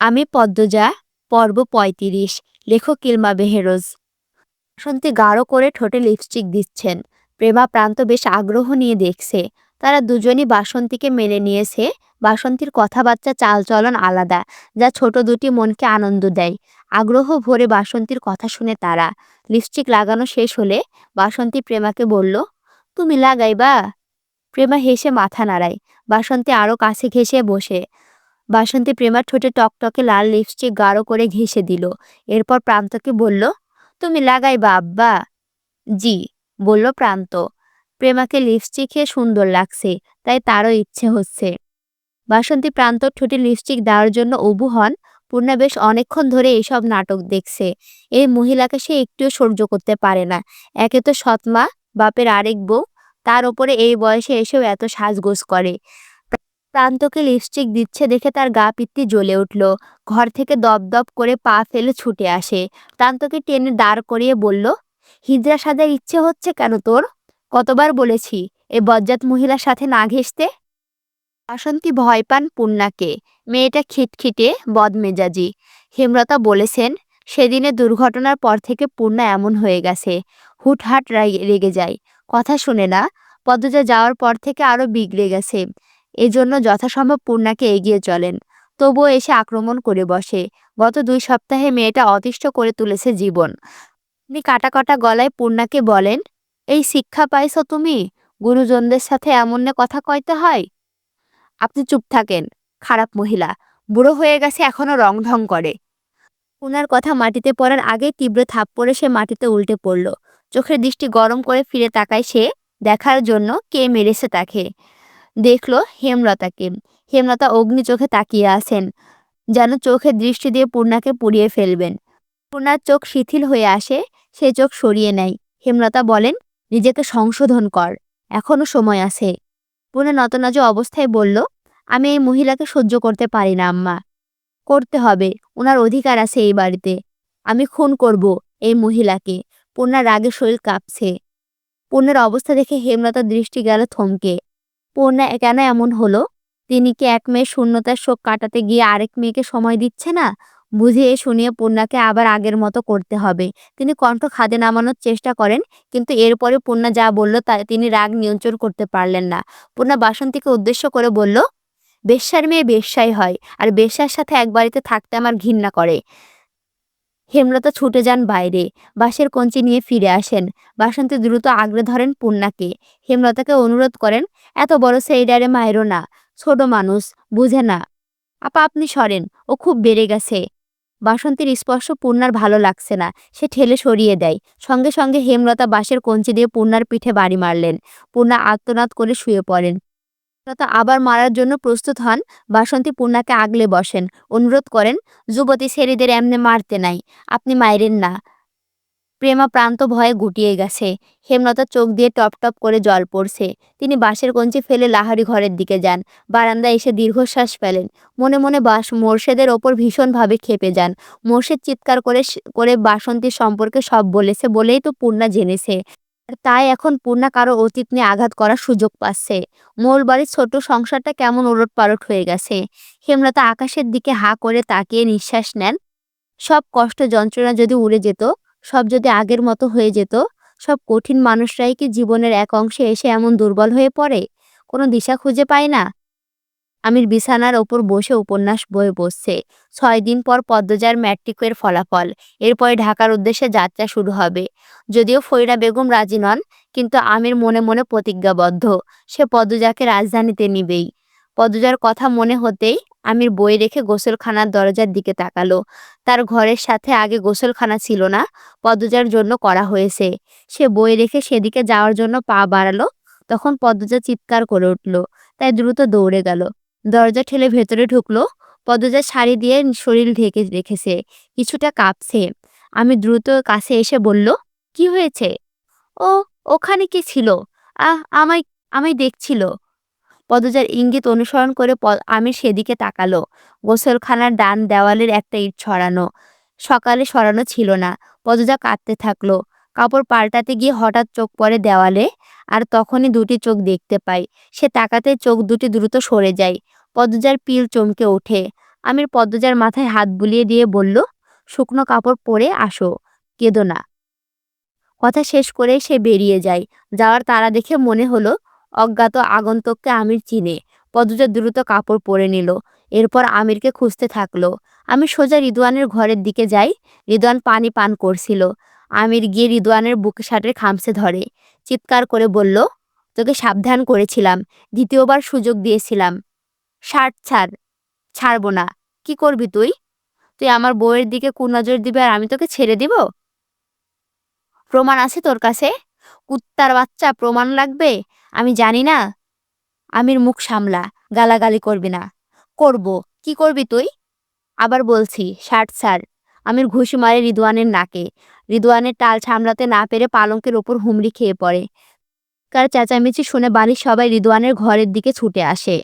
আমি পদ্মজা, পর্ব পঁয়ত্রিশ, লেখক ইলমা বেহেরোজ। বাসন্তী গাঢ় করে ঠোঁটে লিপস্টিক দিচ্ছেন। প্রেমা প্রান্ত বেশ আগ্রহ নিয়ে দেখছে। তারা দুজনই বাসন্তীকে মেনে নিয়েছে। বাসন্তীর কথাবার্তা চালচলন আলাদা, যা ছোট দুটি মনকে আনন্দ দেয়। আগ্রহ ভরে বাসন্তীর কথা শুনে তারা। লিপস্টিক লাগানো শেষ হলে বাসন্তী প্রেমাকে বলল, তুমি লাগাইবা? প্রেমা হেসে মাথা নাড়ায়। বাসন্তী আরও কাছে ঘেঁষে বসে বাসন্তী প্রেমার ঠোঁটে টকটকে লাল লিপস্টিক গাঢ় করে ঘেঁষে দিল। এরপর প্রান্তকে বলল, তুমি লাগাইবা আব্বা জি, বলল প্রান্ত। প্রেমাকে লিপস্টিক খেয়ে সুন্দর লাগছে, তাই তারও ইচ্ছে হচ্ছে বাসন্তী প্রান্তর ঠোঁটে লিপস্টিক দেওয়ার জন্য অবু হন। পূর্ণা বেশ অনেকক্ষণ ধরে এইসব নাটক দেখছে। এই মহিলাকে সে একটুও সহ্য করতে পারে না। একে তো সৎমা বাপের আরেক বউ, তার ওপরে এই বয়সে এসেও এত সাজগোজ করে। প্রান্তকে লিপস্টিক দিচ্ছে দেখে তার গা পিত্তি জ্বলে উঠল। ঘর থেকে দপদপ করে পা ফেলে ছুটে আসে। প্রান্তকে টেনে দাঁড় করিয়ে বলল, হিজড়া সাজার ইচ্ছে হচ্ছে কেন তোর? কতবার বলেছি, এ বজ্জাত মহিলার সাথে না ঘেঁষতে? বাসন্তী ভয় পান পূর্ণাকে মেয়েটা খিটখিটে বদমেজাজি। হেমলতা বলেছেন সেদিনে দুর্ঘটনার পর থেকে পূর্ণা এমন হয়ে গেছে। হুটহাট রেগে যায়। কথা শুনে না, পদ্মজা যাওয়ার পর থেকে আরও বিগড়ে গেছে। এজন্য যথাসম্ভব পূর্ণাকে এগিয়ে চলেন। তবুও এসে আক্রমণ করে বসে। গত দুই সপ্তাহে মেয়েটা অতিষ্ঠ করে তুলেছে জীবন। আপনি কাটা কাটা গলায় পূর্ণাকে বলেন, এই শিক্ষা পাইছো তুমি? গুরুজনদের সাথে এমন কথা কইতে হয়? আপনি চুপ থাকেন, খারাপ মহিলা। বুড়ো হয়ে গেছে, এখনও রং ঢং করে। উনার কথা মাটিতে পড়ার আগে তীব্র থাপ্পড়ে সে মাটিতে উল্টে পড়ল। চোখের দৃষ্টি গরম করে ফিরে তাকায় সে, দেখার জন্য কে মেরেছে তাকে। দেখল হেমলতাকে। হেমলতা অগ্নি চোখে তাকিয়ে আছেন, যেন চোখের দৃষ্টি দিয়ে পূর্ণাকে পুড়িয়ে ফেলবেন। পূর্ণার চোখ শিথিল হয়ে আসে, সে চোখ সরিয়ে নেয়। হেমলতা বলেন, নিজেকে সংশোধন কর, এখনও সময় আছে। পূর্ণা নতনজ অবস্থায় বলল, আমি এই মহিলাকে সহ্য করতে পারি না, আম্মা। করতে হবে ওনার অধিকার আছে এই বাড়িতে। আমি খুন করব এই মহিলাকে। পূর্ণার রাগে শরীর কাঁপছে। পূর্ণার অবস্থা দেখে হেমলতার দৃষ্টি গেল থমকে। পূর্ণা কেন এমন হলো, তিনি কি এক মেয়ে শূন্যতার শোক কাটাতে গিয়ে আরেক মেয়েকে সময় দিচ্ছে না? বুঝিয়ে শুনিয়ে পূর্ণাকে আবার আগের মতো করতে হবে। তিনি কণ্ঠ খাদে নামানোর চেষ্টা করেন, কিন্তু এরপরে পূর্ণা যা বলল তা তিনি রাগ নিয়ন্ত্রণ করতে পারলেন না। পূর্ণা বাসন্তীকে উদ্দেশ্য করে বলল, বেশ্যার মেয়ে বেশ্যাই হয়, আর বেশ্যার সাথে এক বাড়িতে থাকতে আমার ঘৃণা করে। হেমলতা ছুটে যান বাইরে। বাঁশের কঞ্চি নিয়ে ফিরে আসেন। বাসন্তী দ্রুত আগলে ধরেন পূর্ণাকে। হেমলতাকে অনুরোধ করেন, এত বড় সেইডারে মায়েরও না। ছোট মানুষ, বুঝে না। আপা, আপনি সরেন, ও খুব বেড়ে গেছে। বাসন্তীর স্পর্শ পূর্ণার ভালো লাগছে না। সে ঠেলে সরিয়ে দেয়। সঙ্গে সঙ্গে হেমলতা বাঁশের কঞ্চি দিয়ে পূর্ণার পিঠে বাড়ি মারলেন। পূর্ণা আত্মনাদ করে শুয়ে পড়েন। হেমলতা আবার মারার জন্য প্রস্তুত হন। বাসন্তী পূর্ণাকে আগলে বসেন। অনুরোধ করেন, যুবতী ছেলেদের এমনি মারতে নাই, আপনি মাইরেন না। প্রেমা প্রান্ত ভয়ে গুটিয়ে গেছে। হেমলতা চোখ দিয়ে টপ টপ করে জল পড়ছে। তিনি বাঁশের কঞ্চি ফেলে লাহারি ঘরের দিকে যান। বারান্দায় এসে দীর্ঘশ্বাস ফেলেন। মনে মনে বাস মোর্শেদের ওপর ভীষণভাবে খেপে যান। মোর্শেদ চিৎকার করে করে বাসন্তীর সম্পর্কে সব বলেছে বলেই তো পূর্ণা জেনেছে। তাই এখন পূর্ণা কারও অতীত নিয়ে আঘাত করার সুযোগ পাচ্ছে। মোল বাড়ির ছোট সংসারটা কেমন ওলট পালট হয়ে গেছে। হেমলতা আকাশের দিকে হা করে তাকিয়ে নিঃশ্বাস নেন। সব কষ্ট যন্ত্রণা যদি উড়ে যেত, সব যদি আগের মতো হয়ে যেত, সব কঠিন মানুষরাই কি জীবনের এক অংশে এসে এমন দুর্বল হয়ে পড়ে? কোনো দিশা খুঁজে পায় না। আমির বিছানার ওপর বসে উপন্যাস বয়ে বসছে ছয় দিন পর পদ্মজার ম্যাট্রিকের ফলাফল। এরপরে ঢাকার উদ্দেশ্যে যাত্রা শুরু হবে। যদিও ফৈরা বেগম রাজি নন, কিন্তু আমির মনে মনে প্রতিজ্ঞাবদ্ধ। সে পদ্মজাকে রাজধানীতে নিবেই। পদ্মজার কথা মনে হতেই আমির বই রেখে গোসলখানার দরজার দিকে তাকালো। তার ঘরের সাথে আগে গোসলখানা ছিল না, পদ্মজার জন্য করা হয়েছে। সে বই রেখে সেদিকে যাওয়ার জন্য পা বাড়ালো, তখন পদ্মজা চিৎকার করে উঠল, তাই দ্রুত দৌড়ে গেল। দরজা ঠেলে ভেতরে ঢুকলো। পদ্মজা শাড়ি দিয়ে শরীর ঢেকে রেখেছে, কিছুটা কাঁপছে। আমি দ্রুত কাছে এসে বলল, কি হয়েছে? ও, ওখানে কি ছিল? আহ, আমায় আমায় দেখছিল। পদজার ইঙ্গিত অনুসরণ করে আমির সেদিকে তাকালো। গোসলখানার ডান দেওয়ালের একটা ইট ছড়ানো সকালে সরানো ছিল না। পদজা কাঁদতে থাকল। কাপড় পাল্টাতে গিয়ে হঠাৎ চোখ পড়ে দেওয়ালে, আর তখনই দুটি চোখ দেখতে পাই। সে তাকাতে চোখ দুটি দ্রুত সরে যায়। পদজার পিল চমকে ওঠে। আমির পদ্মজার মাথায় হাত বুলিয়ে দিয়ে বলল, শুকনো কাপড় পরে আসো, কেঁদো না। কথা শেষ করে সে বেরিয়ে যায়। যাওয়ার তারা দেখে মনে হলো, অজ্ঞাত আগন্তককে আমির চিনে। পদ্মজা দ্রুত কাপড় পরে নিল। এরপর আমিরকে খুঁজতে থাকল। আমি সোজা রিদওয়ানের ঘরের দিকে যাই। রিদওয়ান পানি পান করছিল। আমির গিয়ে রিদওয়ানের বুকে শার্টের খামসে ধরে। চিৎকার করে বলল, তোকে সাবধান করেছিলাম। দ্বিতীয়বার সুযোগ দিয়েছিলাম। শার্ট ছাড়, ছাড়বো না। কি করবি তুই? তুই আমার বউয়ের দিকে কুনজর দিবে আর আমি তোকে ছেড়ে দিব? প্রমাণ আছে তোর কাছে? কুত্তার বাচ্চা প্রমাণ লাগবে? আমি জানি না। আমির মুখ সামলা, গালাগালি করবি না। করব। কি করবি তুই? আবার বলছি শার্ট ছাড়। আমির ঘুষি মারে রিদওয়ানের নাকে। রিদওয়ানের টাল সামলাতে না পেরে পালঙ্কের ওপর হুমড়ি খেয়ে পড়ে। কার চেঁচামেচি শুনে বাড়ির সবাই রিদওয়ানের ঘরের দিকে ছুটে আসে।